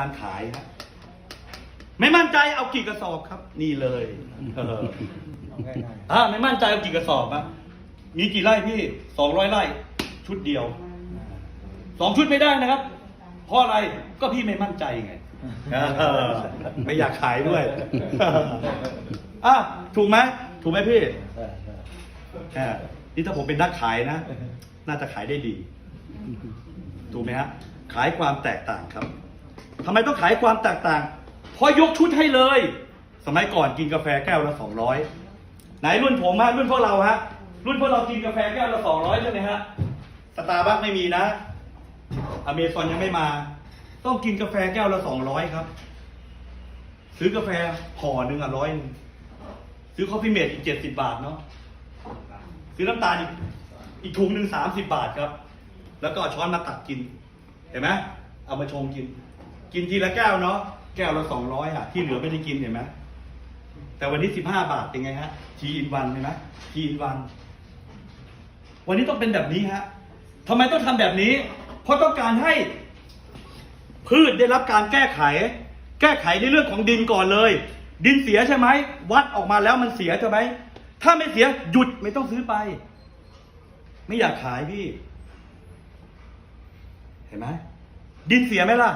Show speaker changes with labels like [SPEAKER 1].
[SPEAKER 1] การขายฮะไม่มั่นใจเอากี่กระสอบครับ นี่เลยเออ
[SPEAKER 2] เอาง่าย
[SPEAKER 1] อ่าไม่มั่นใจเอากี่กระสอบอะมีกี่ไร่พี่สองร้อยไร่ ชุดเดียวสองชุดไม่ได้นะครับ เพราะอะไรก็พี่ไม่มั่นใจไงเออไม่อยากขายด้วยอะถูกไหมถูกไหมพี่
[SPEAKER 2] ๆใช่ใช่
[SPEAKER 1] อ่านี่ถ้าผมเป็นนักขายนะ น่าจะขายได้ดี ถูกไหมฮะขายความแตกต่างครับ ทำไมต้องขายความแตกต่างเพราะยกชุดให้เลย สมัยก่อนกินกาแฟแก้วละสองร้อยไหนรุ่นผมฮะรุ่นพวกเราฮะรุ่นพวกเรากินกาแฟแก้วละสองร้อยใช่ไหมฮะสตาร์บัคไม่มีนะอเมซอนยังไม่มา ต้องกินกาแฟแก้วละสองร้อยครับ ซื้อกาแฟห่อหนึ่งอะร้อยหนึ่งซื้อคอฟฟี่เมดอีกเจ็ดสิบบาทเนาะซื้อน้ำตาลอีกอีกถุงหนึ่งสามสิบบาทครับ แล้วก็ช้อนมาตักกิน เห็นไหมเอามาชงกิน กินทีละแก้วเนาะแก้วละสองร้อยอะที่เหลือไม่ได้กินเห็นไหมแต่วันนี้สิบห้าบาทเป็นไงฮะทีอินวันเห็นไหมทีอินวัน วันนี้ต้องเป็นแบบนี้ฮะทำไมต้องทำแบบนี้ เพราะต้องการให้พืชได้รับการแก้ไข แก้ไขในเรื่องของดินก่อนเลย ดินเสียใช่ไหมวัดออกมาแล้วมันเสียใช่ไหมถ้าไม่เสียหยุดไม่ต้องซื้อไป ไม่อยากขายพี่ เห็นไหมดินเสียไหมล่ะ